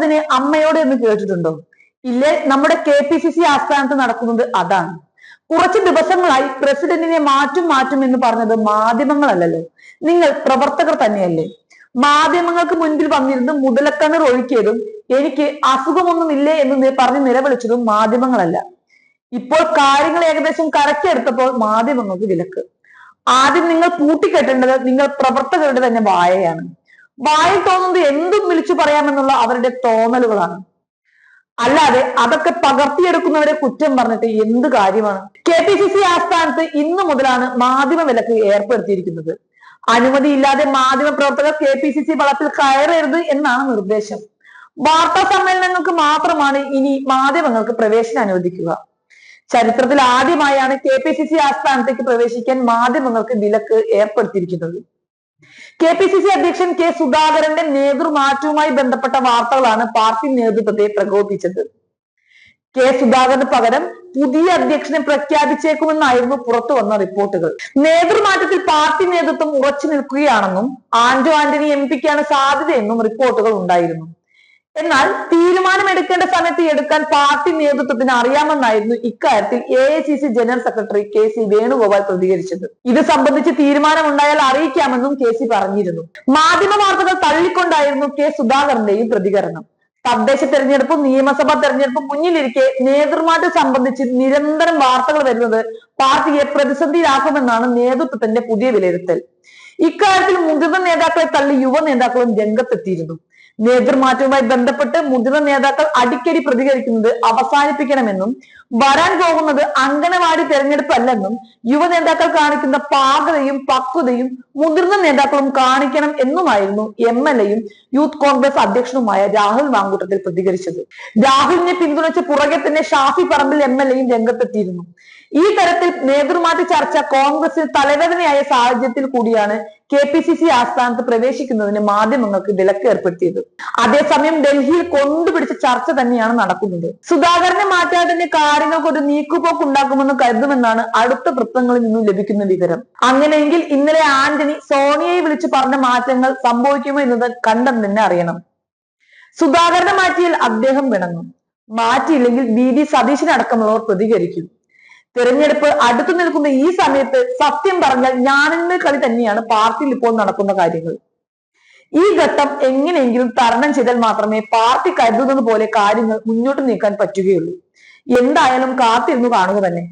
ചോദിച്ചതിന് അമ്മയോട് എന്ന് കേട്ടിട്ടുണ്ടോ? ഇല്ലേ നമ്മുടെ കെ പി സി സി ആസ്ഥാനത്ത് നടക്കുന്നത് അതാണ്. കുറച്ച് ദിവസങ്ങളായി പ്രസിഡന്റിനെ മാറ്റും മാറ്റും എന്ന് പറഞ്ഞത് മാധ്യമങ്ങളല്ലല്ലോ. നിങ്ങൾ പ്രവർത്തകർ തന്നെയല്ലേ. മാധ്യമങ്ങൾക്ക് മുൻപിൽ വന്നിരുന്നു മുതലക്കണ്ണീർ ഒഴുക്കിയതും എനിക്ക് അസുഖമൊന്നുമില്ലേ എന്ന് പറഞ്ഞ് നിലവിളിച്ചതും മാധ്യമങ്ങളല്ല. ഇപ്പോൾ കാര്യങ്ങൾ ഏകദേശം കരക്കെടുത്തപ്പോൾ മാധ്യമങ്ങൾക്ക് വിലക്ക്. ആദ്യം നിങ്ങൾ പൂട്ടിക്കെട്ടേണ്ടത് നിങ്ങൾ പ്രവർത്തകരുടെ തന്നെ വായയാണ്. വായിൽ തോന്നുന്നത് എന്തും വിളിച്ചു പറയാമെന്നുള്ള അവരുടെ തോന്നലുകളാണ്. അല്ലാതെ അതൊക്കെ പകർത്തിയെടുക്കുന്നവരെ കുറ്റം പറഞ്ഞിട്ട് എന്ത് കാര്യമാണ്? കെ പി സി സി ആസ്ഥാനത്ത് ഇന്നു മുതലാണ് മാധ്യമ വിലക്ക് ഏർപ്പെടുത്തിയിരിക്കുന്നത്. അനുമതിയില്ലാതെ മാധ്യമ പ്രവർത്തകർ കെ പി സി സി വളത്തിൽ കയറരുത് എന്നാണ് നിർദ്ദേശം. വാർത്താ സമ്മേളനങ്ങൾക്ക് മാത്രമാണ് ഇനി മാധ്യമങ്ങൾക്ക് പ്രവേശനം അനുവദിക്കുക. ചരിത്രത്തിൽ ആദ്യമായാണ് കെ പി സി സി ആസ്ഥാനത്തേക്ക് പ്രവേശിക്കാൻ മാധ്യമങ്ങൾക്ക് വിലക്ക് ഏർപ്പെടുത്തിയിരിക്കുന്നത്. കെ പി സി സി അധ്യക്ഷൻ കെ സുധാകരന്റെ നേതൃമാറ്റവുമായി ബന്ധപ്പെട്ട വാർത്തകളാണ് പാർട്ടി നേതൃത്വത്തെ പ്രകോപിപ്പിച്ചത്. കെ സുധാകരന് പകരം പുതിയ അധ്യക്ഷനെ പ്രഖ്യാപിച്ചേക്കുമെന്നായിരുന്നു പുറത്തു വന്ന റിപ്പോർട്ടുകൾ. നേതൃമാറ്റത്തിൽ പാർട്ടി നേതൃത്വം ഉറച്ചു നിൽക്കുകയാണെന്നും ആന്റോ ആന്റണി എം പിക്കാണ് സാധ്യതയെന്നും റിപ്പോർട്ടുകൾ ഉണ്ടായിരുന്നു. എന്നാൽ തീരുമാനമെടുക്കേണ്ട സമയത്ത് എടുക്കാൻ പാർട്ടി നേതൃത്വത്തിന് അറിയാമെന്നായിരുന്നു ഇക്കാര്യത്തിൽ A I C C general secretary K C Venugopal പ്രതികരിച്ചത്. ഇത് സംബന്ധിച്ച് തീരുമാനമുണ്ടായാൽ അറിയിക്കാമെന്നും കെ സി പറഞ്ഞിരുന്നു. മാധ്യമ വാർത്തകൾ തള്ളിക്കൊണ്ടായിരുന്നു കെ സുധാകരന്റെയും പ്രതികരണം. തദ്ദേശ തെരഞ്ഞെടുപ്പും നിയമസഭാ തെരഞ്ഞെടുപ്പും മുന്നിലിരിക്കെ നേതൃമാറ്റം സംബന്ധിച്ച് നിരന്തരം വാർത്തകൾ വരുന്നത് പാർട്ടിയെ പ്രതിസന്ധിയിലാക്കുമെന്നാണ് നേതൃത്വത്തിന്റെ പുതിയ വിലയിരുത്തൽ. ഇക്കാര്യത്തിൽ മുതിർന്ന നേതാക്കളെ തള്ളി യുവ നേതാക്കളും രംഗത്തെത്തിയിരുന്നു. നേതൃമാറ്റവുമായി ബന്ധപ്പെട്ട് മുതിർന്ന നേതാക്കൾ അടിക്കടി പ്രതികരിക്കുന്നത് അവസാനിപ്പിക്കണമെന്നും വരാൻ പോകുന്നത് അംഗനവാടി തെരഞ്ഞെടുപ്പല്ലെന്നും യുവ നേതാക്കൾ കാണിക്കുന്ന പാകതയും പക്വതയും മുതിർന്ന നേതാക്കളും കാണിക്കണം എന്നുമായിരുന്നു എം എൽ എയും യൂത്ത് കോൺഗ്രസ് അധ്യക്ഷനുമായ രാഹുൽ മാങ്കൂട്ടത്തിൽ പ്രതികരിച്ചത്. രാഹുലിനെ പിന്തുണച്ച് പുറകെ തന്നെ ഷാഫി പറമ്പിൽ എം എൽ എയും രംഗത്തെത്തിയിരുന്നു. ഈ തരത്തിൽ നേതൃമാറ്റ ചർച്ച കോൺഗ്രസിന് തലവേദനയായ സാഹചര്യത്തിൽ കൂടിയാണ് കെ പി സി സി ആസ്ഥാനത്ത് പ്രവേശിക്കുന്നതിന് മാധ്യമങ്ങൾക്ക് വിലക്ക് ഏർപ്പെടുത്തിയത്. അതേസമയം ഡൽഹിയിൽ കൊണ്ടുപിടിച്ച ചർച്ച തന്നെയാണ് നടക്കുന്നത്. സുധാകരനെ മാറ്റാതെ തന്നെ കാര്യങ്ങൾക്ക് ഒരു നീക്കുപോക്ക് ഉണ്ടാക്കുമെന്ന് കരുതുമെന്നാണ് അടുത്ത വൃത്തങ്ങളിൽ നിന്നും ലഭിക്കുന്ന വിവരം. അങ്ങനെയെങ്കിൽ ഇന്നലെ ആന്റണി സോണിയയെ വിളിച്ചു പറഞ്ഞ മാറ്റങ്ങൾ സംഭവിക്കുമോ എന്നത് കണ്ടെന്ന് തന്നെ അറിയണം. സുധാകരനെ മാറ്റിയാൽ അദ്ദേഹം വിണങ്ങും മാറ്റിയില്ലെങ്കിൽ ബി ഡി സതീശനടക്കമുള്ളവർ പ്രതികരിക്കും. തിരഞ്ഞെടുപ്പ് അടുത്തു നിൽക്കുന്ന ഈ സമയത്ത് സത്യം പറഞ്ഞാൽ ഞാനിന്ന് കളി തന്നെയാണ് പാർട്ടിയിൽ ഇപ്പോൾ നടക്കുന്ന കാര്യങ്ങൾ. ഈ ഘട്ടം എങ്ങനെയെങ്കിലും തരണം ചെയ്താൽ മാത്രമേ പാർട്ടി കരുതുന്നത് പോലെ കാര്യങ്ങൾ മുന്നോട്ട് നീക്കാൻ പറ്റുകയുള്ളൂ. എന്തായാലും കാത്തിരുന്നു കാണുക തന്നെ.